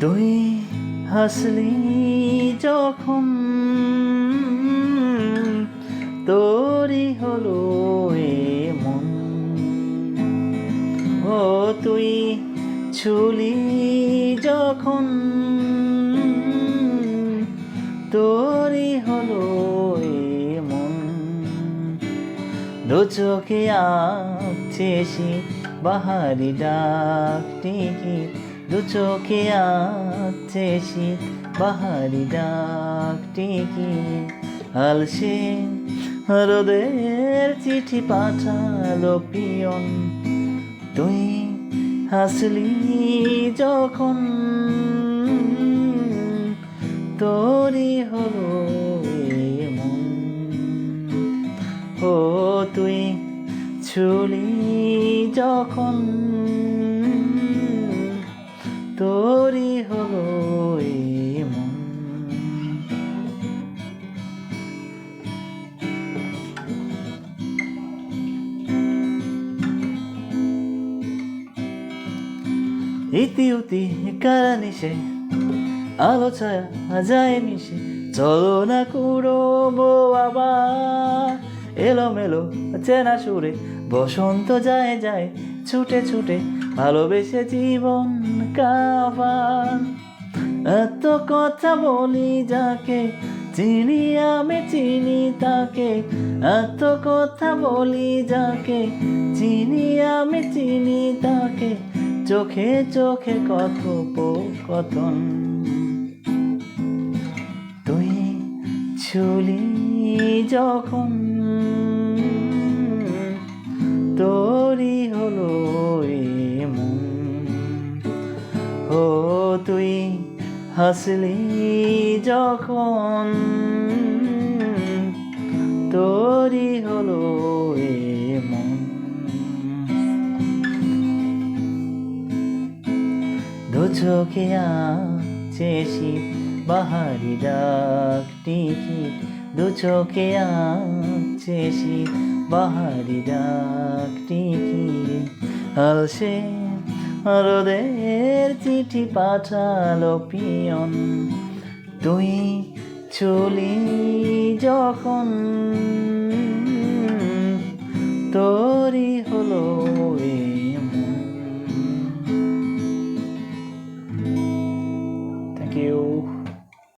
তুই হাসলি যখন তোরই হলো এ মন ও তুই ছুলি যখন তোরই হলো এ মন দু চোখে বাহারি ডাক টিকিট দু চোখে আঁকছে শীত, বাহারি ডাক টিকিট আলসে রোদের চিঠি পাঠালো পিয়ন। তুই হাসলি যখন তোরই হলো মন ও তুই ছুলি যখন তোরই হলো ইতি উতি কারানিসে আলো ছায়া যায় মিশে। চলো না কুড়োবো আবার। এলোমেলো চেনা সুরে বসন্ত যায় যায়, ছুটে ছুটে ভালোবেসে জীবন কাবার। এত কথা বলি যাকে চিনি, আমি চিনি তাকে। এত কথা বলি যাকে চিনি, আমি চিনি তাকে। চোখে চোখে কথোপকথন। তুই ছুলি যখন তুই হাসলি যখন তোরই হলো এ মন দু চোখে বাহারি ডাক টিকিট দু চোখে বাহারি ডাক টিকিট আলসে রোদের চিঠি পাঠালো পিয়ন। তুই চলি যখন